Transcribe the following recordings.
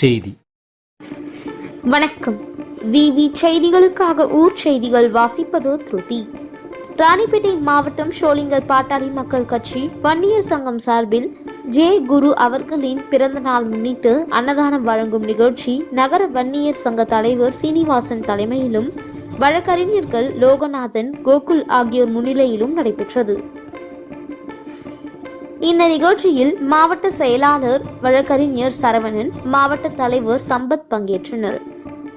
செய்தி. வணக்கம். விவி செய்திகளுக்காக ஊர் செய்திகள் வாசிப்பது திருதி. ராணிப்பேட்டை மாவட்டம் ஷோலிங்கர் பாட்டாளி மக்கள் கட்சி வன்னியர் சங்கம் சார்பில் ஜே. குரு அவர்களின் பிறந்த நாள் முன்னிட்டு அன்னதானம் வழங்கும் நிகழ்ச்சி நகர வன்னியர் சங்க தலைவர் சீனிவாசன் தலைமையிலும் வழக்கறிஞர்கள் லோகநாதன் கோகுல் ஆகியோர் முன்னிலையிலும் நடைபெற்றது. இந்த நிகழ்ச்சியில் மாவட்ட செயலாளர் வழக்கறிஞர் சரவணன் மாவட்ட தலைவர் சம்பத் பங்கேற்றனர்.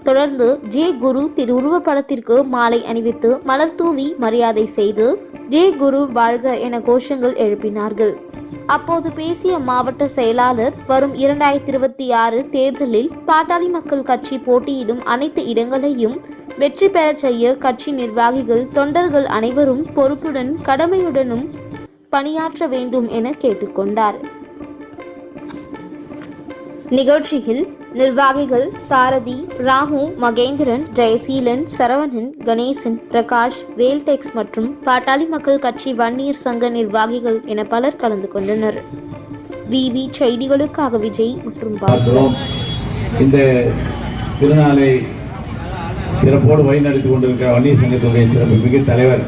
தொடர்ந்து ஜே குரு திரு படத்திற்கு மாலை அணிவித்து மலர் தூவி மரியாதை செய்து ஜே குரு வாழ்க என கோஷங்கள் எழுப்பினார்கள். அப்போது பேசிய மாவட்ட செயலாளர் வரும் இரண்டாயிரத்தி இருபத்தி ஆறு தேர்தலில் பாட்டாளி மக்கள் கட்சி போட்டியிடும் அனைத்து இடங்களையும் வெற்றி பெறச் செய்ய கட்சி நிர்வாகிகள் தொண்டர்கள் அனைவரும் பொறுப்புடன் கடமையுடனும் பணியாற்ற வேண்டும் என கேட்டுக்கொண்டார். நிகழ்ச்சியில் நிர்வாகிகள் சாரதி ராமு மகேந்திரன் ஜெயசீலன் சரவணன் கணேசன் பிரகாஷ் வேல்டெக்ஸ் மற்றும் பாட்டாளி மக்கள் கட்சி வன்னியர் சங்க நிர்வாகிகள் என பலர் கலந்து கொண்டனர். விவி செய்திகளுக்காக விஜய் மற்றும் இந்த திருநாளை சிறப்போடு வழிநடத்தி கொண்டிருக்கிற வன்னியர் சங்கத்துடைய சிறப்பு மிக தலைவர்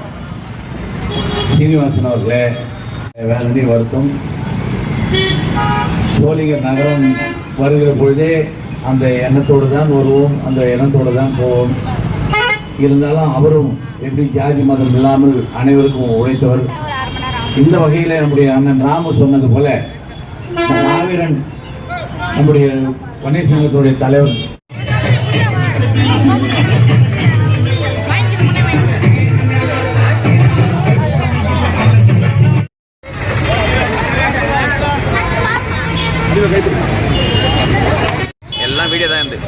சீனிவாசன் அவர்களே வேதனை வருத்தம் சோழிங்கர் நகரம் வருகிற பொழுதே அந்த எண்ணத்தோடு தான் வருவோம் அந்த எண்ணத்தோடு தான் போவோம். இருந்தாலும் அவரும் எப்படி ஜாதி மதம் இல்லாமல் அனைவருக்கும் உழைத்தவர். இந்த வகையில் நம்முடைய அண்ணன் ராமு சொன்னது போல மாவீரன் நம்முடைய பன்னீர்செல்வத்துடைய சங்கத்துடைய தலைவர். எல்லாம் வீடியோ தான் இருந்து.